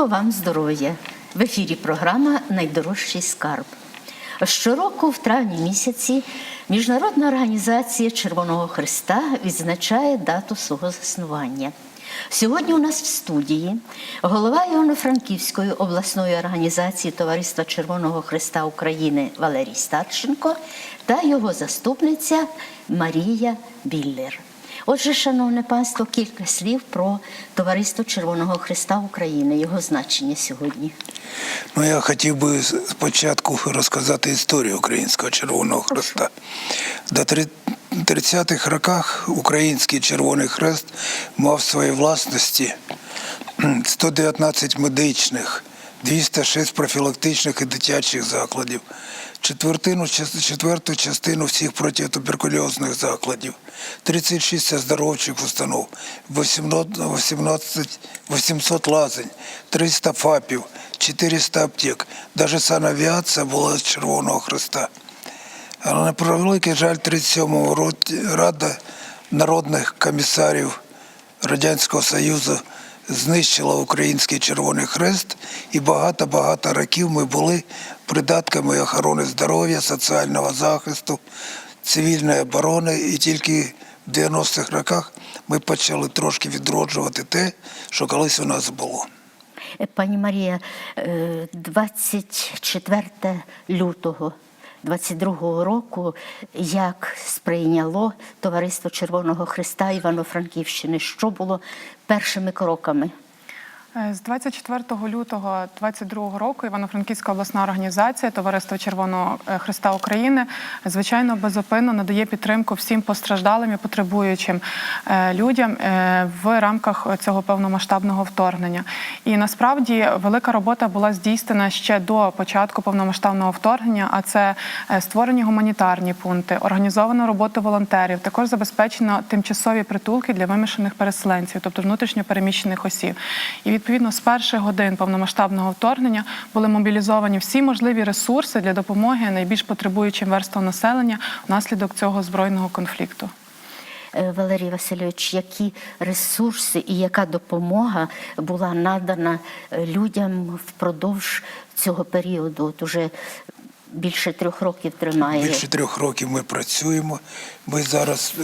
Доброго вам здоров'я! В ефірі програма Найдорожчий скарб. Щороку, в травні місяці, Міжнародна організація Червоного Христа відзначає дату свого заснування. Сьогодні у нас в студії голова Івано-Франківської обласної організації Товариства Червоного Христа України Валерій Старченко та його заступниця Марія Біллер. Отже, шановне панство, кілька слів про Товариство Червоного Христа України, його значення сьогодні. Ну, я хотів би спочатку розказати історію Українського Червоного Хреста. До 30-х роках Український Червоний Хрест мав в своїй власності 119 медичних, 206 профілактичних і дитячих закладів, четвертину, четверту частину всіх протитуберкульозних закладів, 36 оздоровчих установ, 18, 18 800 лазень, 300 ФАПів, 400 аптек. Навіть санавіація була з Червоного Хреста. Але на превеликий жаль, 37-му році Рада народних комісарів Радянського Союзу знищила Український Червоний Хрест, і багато-багато років ми були придатками охорони здоров'я, соціального захисту, цивільної оборони, і тільки в 90-х роках ми почали трошки відроджувати те, що колись у нас було. Е, Пані Марія, е, 24 лютого 22-го року як сприйняло Товариство Червоного Христа Івано-Франківщини? Що було першими кроками? Е, З 24 лютого 2022 року Івано-Франківська обласна організація Товариство Червоного е, Христа України звичайно безупинно надає підтримку всім постраждалим і потребуючим е, людям в рамках цього повномасштабного вторгнення. І насправді велика робота була здійснена ще до початку повномасштабного вторгнення. А це створені гуманітарні пункти, організована робота волонтерів, також забезпечено тимчасові притулки для вимушених переселенців, тобто внутрішньо переміщених осіб. І відповідно з перших годин повномасштабного вторгнення були мобілізовані всі можливі ресурси для допомоги найбільш потребуючим верствам населення внаслідок цього збройного конфлікту. Е, Валерій Васильович, які ресурси і яка допомога була надана людям впродовж цього періоду? От уже більше трьох років тримає. Більше трьох років ми працюємо. Ми зараз е,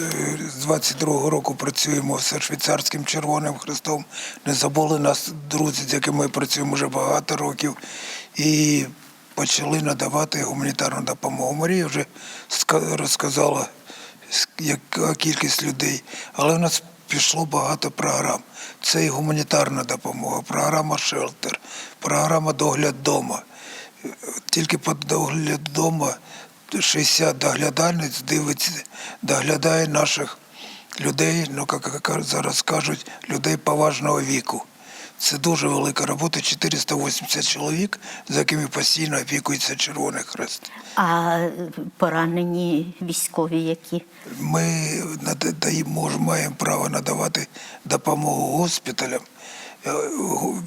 з 22-го року працюємо з швейцарським Червоним Хрестом. Не забули нас, друзі, з якими ми працюємо вже багато років. І почали надавати гуманітарну допомогу. Марія вже розказала, яка кількість людей. Але в нас пішло багато програм. Це і гуманітарна допомога, програма «Шелтер», програма «Догляд вдома». Тільки по догляд вдома 60 доглядальниць дивиться, доглядає наших людей, ну як зараз кажуть, людей поважного віку. Це дуже велика робота, 480 чоловік, за якими постійно опікується Червоний Хрест. А поранені військові, які Ми нада- даємо- мож- маємо право надавати допомогу госпіталям,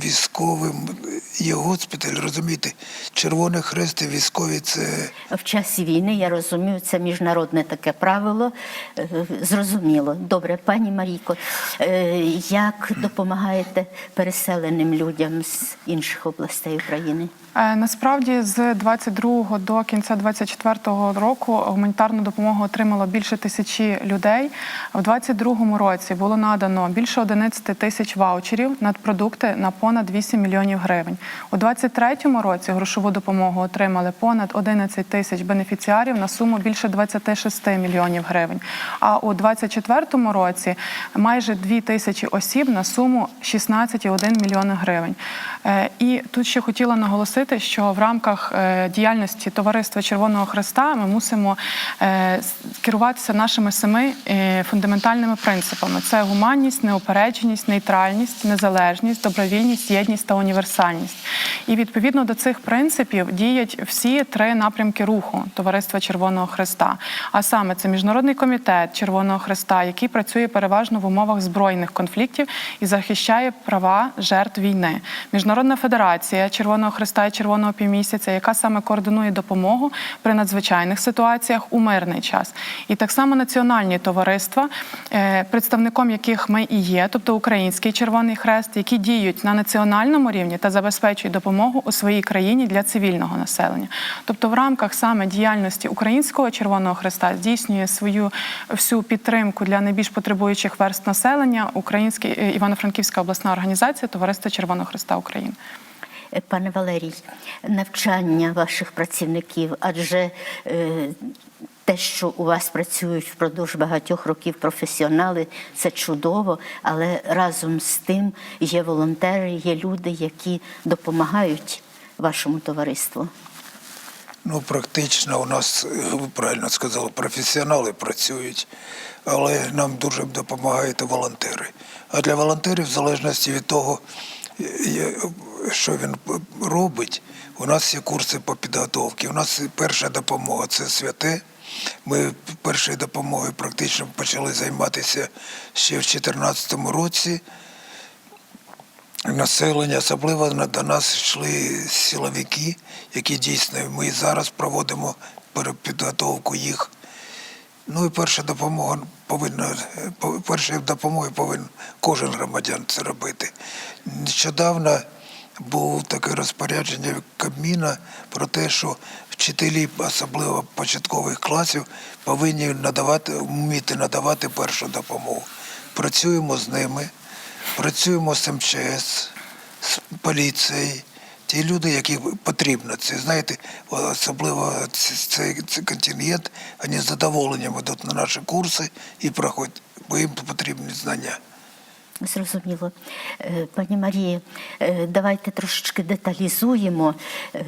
військовим. Є госпіталь, розумієте, Червоний Хрест військові це в часі війни, я розумію, це міжнародне таке правило. е, Зрозуміло. Добре, пані Марійко, е, як допомагаєте переселеним людям з інших областей України? Е, Насправді з 22 до кінця 24 року гуманітарну допомогу отримало більше тисячі людей. В 22 році було надано більше 11 тисяч ваучерів на продукти на понад 8 мільйонів гривень. У 23 році грошову допомогу отримали понад 11 тисяч бенефіціарів на суму більше 26 мільйонів гривень. А у 24 році майже 2 тисячі осіб на суму 16,1 мільйона гривень. Е, І тут ще хотіла наголосити, що в рамках е, діяльності Товариства Червоного Хреста ми мусимо е, керуватися нашими семи е, фундаментальними принципами: це гуманність, неупередженість, нейтральність, незалежність, добровільність, єдність та універсальність. І відповідно до цих принципів діють всі три напрямки руху Товариства Червоного Христа. А саме це міжнародний комітет Червоного Христа, який працює переважно в умовах збройних конфліктів і захищає права жертв війни. Міжнародна федерація Червоного Христа і Червоного півмісяця, яка саме координує допомогу при надзвичайних ситуаціях у мирний час. І так само національні товариства, е, представником яких ми і є, тобто Український Червоний Хрест, які діють на національному рівні та забезпечують допомогу у своїй країні для цивільного населення. Тобто, в рамках саме діяльності Українського Червоного Хреста здійснює свою всю підтримку для найбільш потребуючих верст населення Український е, Івано-Франківська обласна організація Товариства Червоного Хреста України. Е, Пане Валерій, навчання ваших працівників, адже е, те, що у вас працюють впродовж багатьох років професіонали, це чудово, але разом з тим є волонтери, є люди, які допомагають вашому товариству. Ну, практично у нас, ви правильно сказали, професіонали працюють, але нам дуже допомагають волонтери. А для волонтерів, в залежності від того, що він робить, у нас є курси по підготовці. У нас перша допомога це святе. Ми першою допомогою практично почали займатися ще в 2014 році населення, особливо до нас йшли силовики, які дійсно ми зараз проводимо перепідготовку їх. Ну і перша допомога повинна першою допомогою повинен кожен громадян це робити. Нещодавно було таке розпорядження Кабміна про те, що вчителі, особливо початкових класів, повинні надавати, вміти надавати першу допомогу. Працюємо з ними, працюємо з МЧС, з поліцією. Ті люди, які потрібно, це знаєте, особливо цей, контингент, вони з задоволенням йдуть на наші курси і проходять, бо їм потрібні знання. Зрозуміло. Е, Пані Марії, е, давайте трошечки деталізуємо е,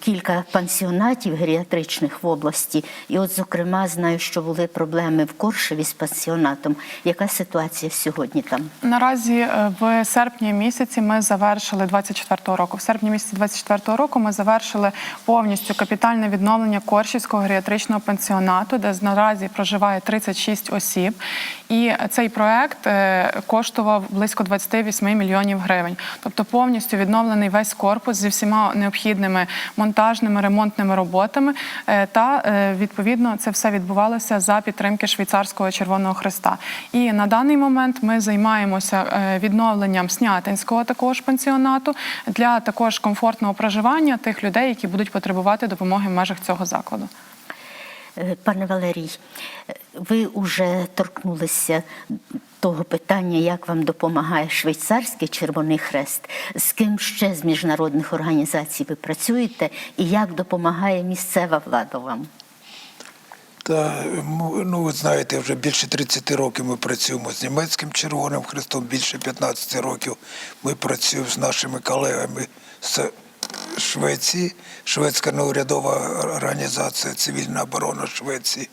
кілька пансіонатів геріатричних в області. І от, зокрема, знаю, що були проблеми в Коршеві з пансіонатом. Яка ситуація сьогодні там? Наразі в серпні місяці ми завершили 24-го року. В серпні місяці 24-го року ми завершили повністю капітальне відновлення Коршівського геріатричного пансіонату, де наразі проживає 36 осіб. І цей проект е, коштував близько 28 мільйонів гривень. Тобто повністю відновлений весь корпус зі всіма необхідними монтажними ремонтними роботами. Е, Та е, відповідно це все відбувалося за підтримки швейцарського Червоного Христа. І на даний момент ми займаємося відновленням снятинського також пансіонату для також комфортного проживання тих людей, які будуть потребувати допомоги в межах цього закладу. Е, Пане Валерій, е, ви вже торкнулися того питання, як вам допомагає швейцарський Червоний Хрест, з ким ще з міжнародних організацій ви працюєте, і як допомагає місцева влада вам? Та ну ви знаєте, вже більше 30 років ми працюємо з німецьким Червоним Хрестом, більше 15 років ми працюємо з нашими колегами з Швеції, Шведська неурядова організація Цивільна оборона Швеції.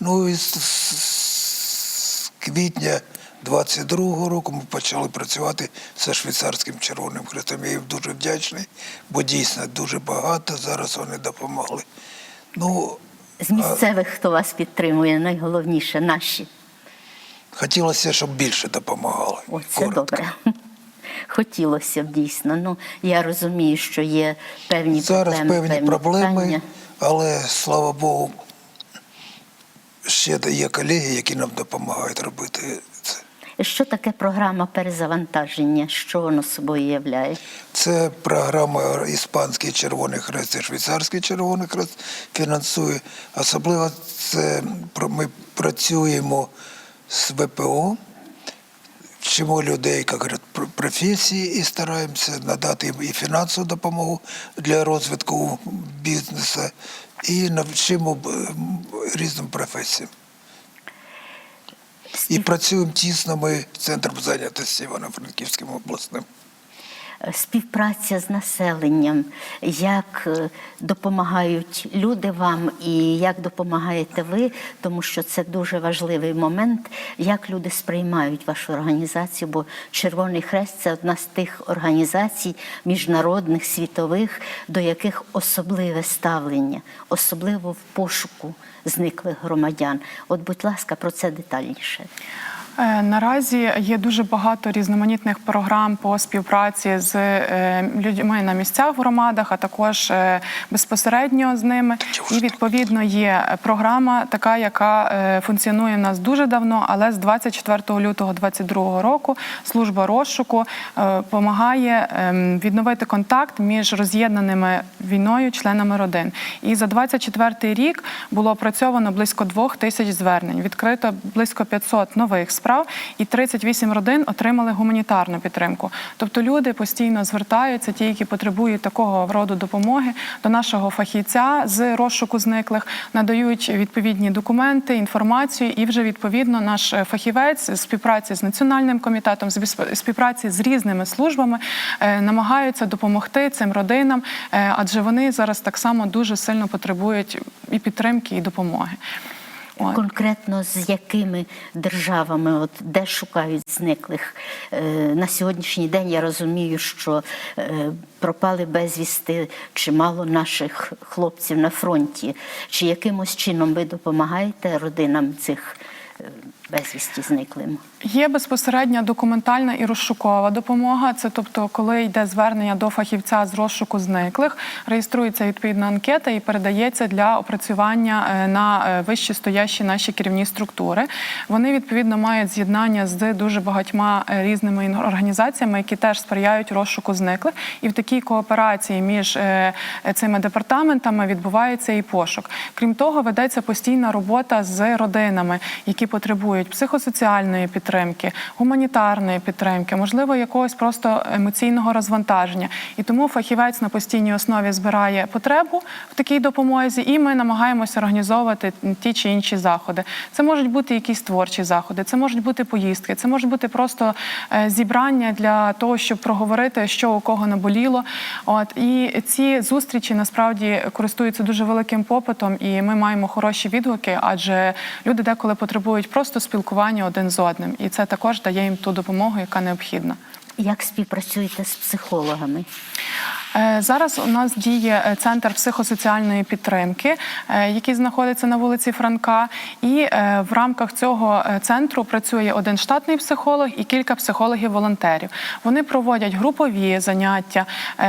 Ну і з, з квітня 22-го року ми почали працювати зі швейцарським Червоним Хрестом. Я їм дуже вдячний, бо дійсно дуже багато зараз вони допомогли. Ну, З місцевих, хто вас підтримує, найголовніше наші. Хотілося, щоб більше допомагали. О, це Коротко. добре. Хотілося б дійсно. Ну я розумію, що є певні Зараз проблеми. певні проблеми, питання. але слава Богу, ще є колеги, які нам допомагають робити це. Що таке програма перезавантаження? Що воно собою являє? Це програма Іспанський Червоний Хрест і Швейцарський Червоний Хрест фінансує. Особливо це ми працюємо з ВПО, вчимо людей, як говорять, професії і стараємося надати їм і фінансову допомогу для розвитку бізнесу, і навчимо різним професіям. І працюємо тісно ми з центром зайнятості Івано-Франківським обласним. Співпраця з населенням, як е, допомагають люди вам і як допомагаєте ви, тому що це дуже важливий момент, як люди сприймають вашу організацію, бо Червоний Хрест це одна з тих організацій міжнародних, світових, до яких особливе ставлення, особливо в пошуку зниклих громадян. От, будь ласка, про це детальніше. Е, Наразі є дуже багато різноманітних програм по співпраці з е, людьми на місцях в громадах, а також е, безпосередньо з ними. І відповідно є програма, така, яка функціонує в нас дуже давно, але з 24 лютого 2022 року служба розшуку допомагає відновити контакт між роз'єднаними війною членами родин. І за 24 рік було опрацьовано близько двох тисяч звернень, відкрито близько 500 нових справ, і 38 родин отримали гуманітарну підтримку. Тобто люди постійно звертаються, ті, які потребують такого роду допомоги, до нашого фахівця з розшуку зниклих, надають відповідні документи, інформацію, і вже відповідно наш е, фахівець співпраці з національним комітетом, співпраці з різними службами е, намагаються допомогти цим родинам, е, адже вони зараз так само дуже сильно потребують і підтримки, і допомоги. Конкретно з якими державами, от де шукають зниклих Е, на сьогоднішній день? Я розумію, що е, пропали безвісти чимало наших хлопців на фронті. Чи якимось чином ви допомагаєте родинам цих е, безвісті зниклим? Є безпосередня документальна і розшукова допомога. Це тобто, коли йде звернення до фахівця з розшуку зниклих, реєструється відповідна анкета і передається для опрацювання е, на е, вищі стоящі наші керівні структури. Вони відповідно мають з'єднання з дуже багатьма е, різними організаціями, які теж сприяють розшуку зниклих. І в такій кооперації між цими департаментами відбувається і пошук. Крім того, ведеться постійна робота з родинами, які потребують психосоціальної підтримки, гуманітарної підтримки, можливо, якогось просто емоційного розвантаження. І тому фахівець на постійній основі збирає потребу в такій допомозі, і ми намагаємося організовувати ті чи інші заходи. Це можуть бути якісь творчі заходи, це можуть бути поїздки, це може бути просто е, зібрання для того, щоб проговорити, що у кого наболіло. От і ці зустрічі насправді користуються дуже великим попитом, і ми маємо хороші відгуки, адже люди деколи потребують просто спілкування один з одним, і це також дає їм ту допомогу, яка необхідна. Як співпрацюєте з психологами? Е, Зараз у нас діє е, центр психосоціальної підтримки, е, який знаходиться на вулиці Франка. І в рамках цього центру працює один штатний психолог і кілька психологів-волонтерів. Вони проводять групові заняття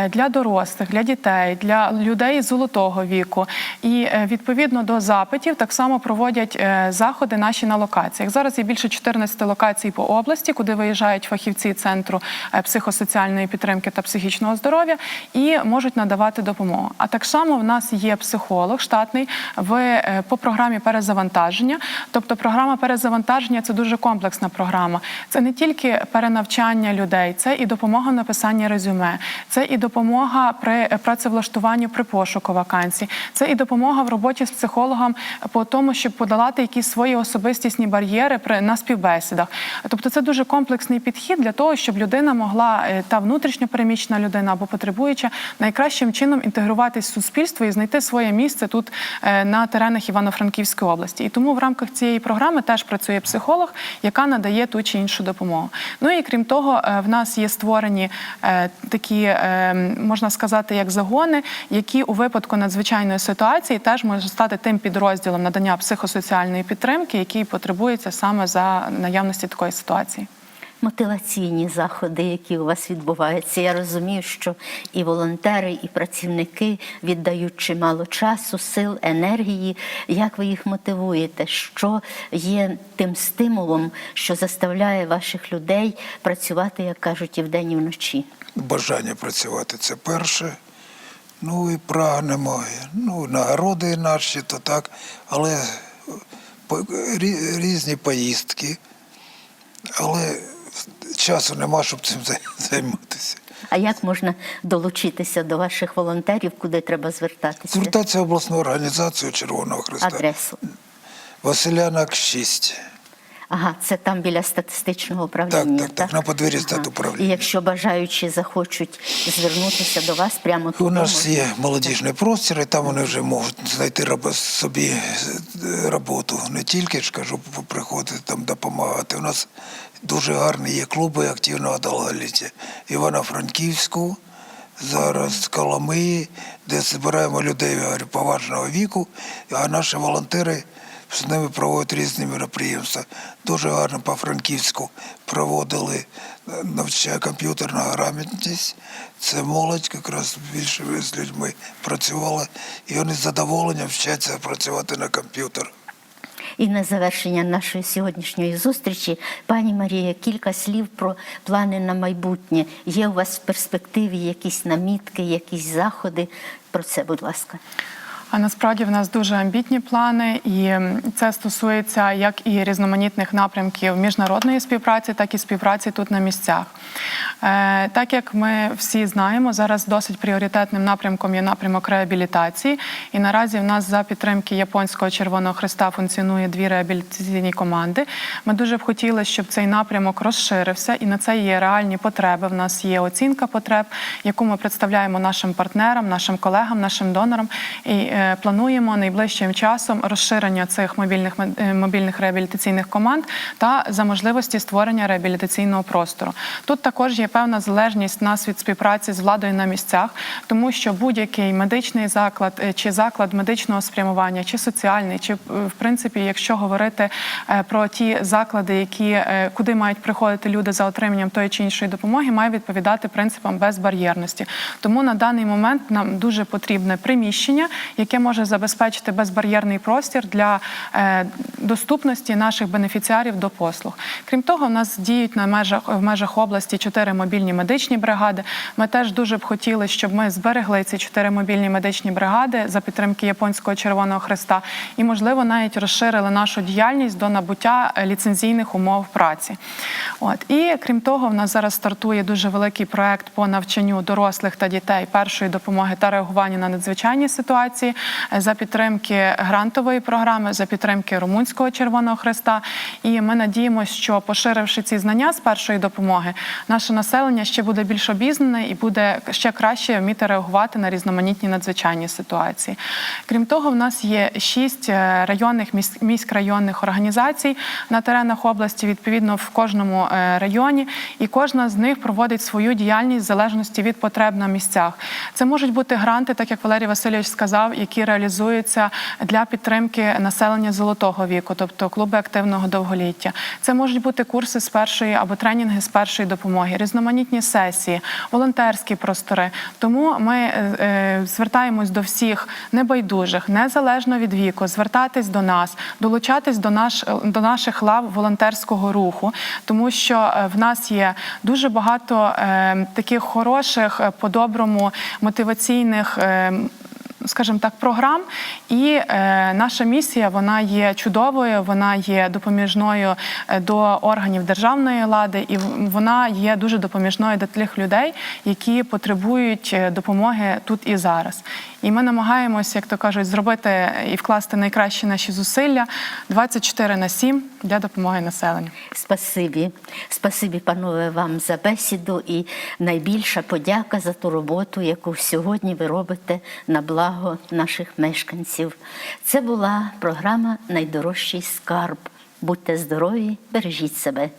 для дорослих, для дітей, для людей золотого віку. І відповідно до запитів так само проводять заходи наші на локаціях. Зараз є більше 14 локацій по області, куди виїжджають фахівці центру психосоціальної підтримки та психічного здоров'я і можуть надавати допомогу. А так само в нас є психолог штатний в е, по програмі перезавантаження. Тобто, програма перезавантаження це дуже комплексна програма. Це не тільки перенавчання людей, це і допомога в написанні резюме, це і допомога при е, працевлаштуванню при пошуку вакансій, це і допомога в роботі з психологом по тому, щоб подолати якісь свої особистісні бар'єри при на співбесідах. Тобто, це дуже комплексний підхід для того, щоб людина могла е, та внутрішньо переміщена людина або потребуюча найкращим чином інтегруватись в суспільство і знайти своє місце тут е, на теренах Івано-Франківської області. І тому в рамках цієї програми теж працює психолог, яка надає ту чи іншу допомогу. Ну і крім того, е, в нас є створені е, такі, можна сказати, як загони, які у випадку надзвичайної ситуації теж можуть стати тим підрозділом надання психосоціальної підтримки, який потребується саме за наявності такої ситуації. Мотиваційні заходи, які у вас відбуваються. Я розумію, що і волонтери, і працівники віддають чимало часу, сил, енергії. Як ви їх мотивуєте? Що є тим стимулом, що заставляє ваших людей працювати, як кажуть, і вдень, і вночі? Бажання працювати це перше. Ну і прагнемо. Ну, нагороди наші, то так, але по- різні поїздки. Але часу нема, щоб цим займатися. А як можна долучитися до ваших волонтерів, куди треба звертатися? Звертатися в обласну організацію Червоного Христа. Адресу. Василянок 6. Ага, це там біля статистичного управління. Так, так, так, на подвір'ї статуправління. І якщо бажаючі захочуть звернутися до вас прямо У тут. нас є молодіжний простір, і там вони вже можуть знайти собі е, роботу. Не тільки ж кажу, приходити там допомагати. У нас дуже гарні є клуби активного довголіття. Івано-Франківську, зараз Коломиї, де збираємо людей поважного віку, а наші волонтери з ними проводять різні мероприємства. Дуже гарно по Франківську проводили е, навчання комп'ютерна грамотність. Це молодь якраз більше з людьми працювала, і вони з задоволенням вчаться працювати на комп'ютер. І на завершення нашої сьогоднішньої зустрічі, пані Марія, кілька слів про плани на майбутнє. Є у вас в перспективі якісь намітки, якісь заходи? Про це, будь ласка. А насправді в нас дуже амбітні плани, і це стосується як і різноманітних напрямків міжнародної співпраці, так і співпраці тут на місцях. Е, так як ми всі знаємо, зараз досить пріоритетним напрямком є напрямок реабілітації. І наразі в нас за підтримки Японського Червоного Христа функціонує дві реабілітаційні команди. Ми дуже б хотіли, щоб цей напрямок розширився, і на це є реальні потреби. В нас є оцінка потреб, яку ми представляємо нашим партнерам, нашим колегам, нашим донорам. І е, плануємо найближчим часом розширення цих мобільних е, мобільних реабілітаційних команд та за можливості створення реабілітаційного простору. Тут також є певна залежність нас від співпраці з владою на місцях, тому що будь-який медичний заклад е, чи заклад медичного спрямування, чи соціальний, чи е, в принципі, якщо говорити е, про ті заклади, які е, куди мають приходити люди за отриманням тої чи іншої допомоги, має відповідати принципам безбар'єрності. Тому на даний момент нам дуже потрібне приміщення, яке може забезпечити безбар'єрний простір для е, доступності наших бенефіціарів до послуг. Крім того, у нас діють на межах в межах області чотири мобільні медичні бригади. Ми теж дуже б хотіли, щоб ми зберегли ці чотири мобільні медичні бригади за підтримки японського Червоного Христа і, можливо, навіть розширили нашу діяльність до набуття е, ліцензійних умов праці. От і крім того, в нас зараз стартує дуже великий проект по навчанню дорослих та дітей першої допомоги та реагування на надзвичайні ситуації за підтримки грантової програми, за підтримки Румунського Червоного Христа. І ми надіємося, що поширивши ці знання з першої допомоги, наше населення ще буде більш обізнане і буде ще краще вміти реагувати на різноманітні надзвичайні ситуації. Крім того, в нас є шість е, районних міськрайонних організацій на теренах області, відповідно в кожному е, районі, і кожна з них проводить свою діяльність в залежності від потреб на місцях. Це можуть бути гранти, так як Валерій Васильович сказав, які реалізуються для підтримки населення золотого віку, тобто клуби активного довголіття. Це можуть бути курси з першої або тренінги з першої допомоги, різноманітні сесії, волонтерські простори. Тому ми е, е, звертаємось до всіх небайдужих, незалежно від віку, звертатись до нас, долучатись до наш до наших лав волонтерського руху, тому що е, в нас є дуже багато таких хороших, е, по-доброму мотиваційних. Е, Скажімо так, програм, і е, наша місія вона є чудовою, вона є допоміжною е, до органів державної влади, і вона є дуже допоміжною до тих людей, які потребують е, допомоги тут і зараз. І ми намагаємося, як то кажуть, зробити і вкласти найкращі наші зусилля 24 на 7 для допомоги населенню. Спасибі. Спасибі, панове, вам за бесіду і найбільша подяка за ту роботу, яку сьогодні ви робите на благо наших мешканців. Це була програма Найдорожчий скарб. Будьте здорові, бережіть себе.